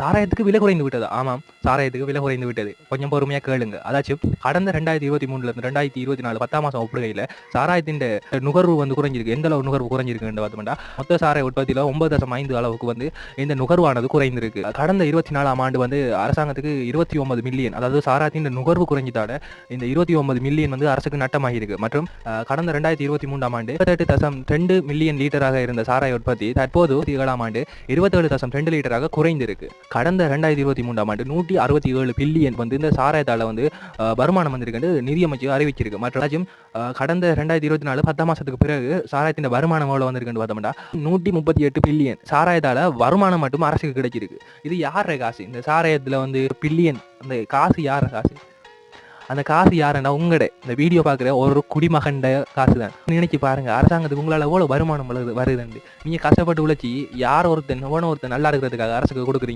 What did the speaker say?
சாராயத்துக்கு விலை குறைந்து விட்டது. ஆமாம் சாராயத்துக்கு விலை குறைந்து விட்டது. கொஞ்சம் பொறுமையாக கேளுங்க. அதாச்சும் கடந்த ரெண்டாயிரத்தி இருபத்தி மூணுல இருந்து ரெண்டாயிரத்தி இருபத்தி நாலு பத்தாம் மாசம் ஒப்புகையில் சாராயத்தின் நுகர்வு வந்து குறைஞ்சிருக்கு. எந்த அளவு நுகர்வு குறைஞ்சிருக்குன்னு பார்த்தோம்னா மொத்த சாராய உற்பத்தியில் ஒன்பது தசம் ஐந்து அளவுக்கு வந்து இந்த நுகர்வானது குறைந்திருக்கு. கடந்த இருபத்தி நாலாம் ஆண்டு வந்து அரசாங்கத்துக்கு இருபத்தி ஒன்பது மில்லியன் அதாவது சாராயத்தின் நுகர்வு குறைஞ்சதால இந்த இருபத்தி ஒன்பது மில்லியன் வந்து அரசுக்கு நட்டமாகியிருக்கு. மற்றும் கடந்த ரெண்டாயிரத்தி இருபத்தி மூன்றாம் ஆண்டு இருபத்தெட்டு தசம் ரெண்டு மில்லியன் லிட்டராக இருந்த சாராய உற்பத்தி தற்போது ஏழாம் ஆண்டு இருபத்தேழு தசம் ரெண்டு லிட்டராக குறைந்திருக்கு. கடந்த ரெண்டாயிரத்தி இருபத்தி மூன்றாம் ஆண்டு நூற்றி அறுபத்தி ஏழு பில்லியன் வந்து இந்த சாராயத்தால் வந்து வருமானம் வந்திருக்கு நிதியமைச்சு அறிவிச்சிருக்கு. மற்ற ராஜ்யம் கடந்த ரெண்டாயிரத்தி இருபத்தி நாலு பத்தாம் மாதத்துக்கு பிறகு சாராயத்தின் வருமானம் எவ்வளோ வந்திருக்குன்னு பார்த்தோம்னா நூற்றி முப்பத்தி எட்டு பில்லியன் சாராயத்தால் வருமானம் மட்டும் அரசுக்கு கிடைச்சிருக்கு. இது யார காசு? இந்த சாராயத்தில் வந்து பில்லியன் அந்த காசு யார காசு? அந்த காசு யாருன்னா உங்கட. இந்த வீடியோ பார்க்குற ஒரு குடிமகண்ட காசு தான். நினைச்சு பாருங்க அரசாங்கத்துக்கு உங்களால் எவ்வளோ வருமானம் வருது வருதுன்னு. நீங்கள் கஷ்டப்பட்டு உழைச்சி யார் ஒருத்தன் எவனோ ஒருத்தன் நல்லா இருக்கிறதுக்காக அரசுக்கு கொடுக்குறீங்க.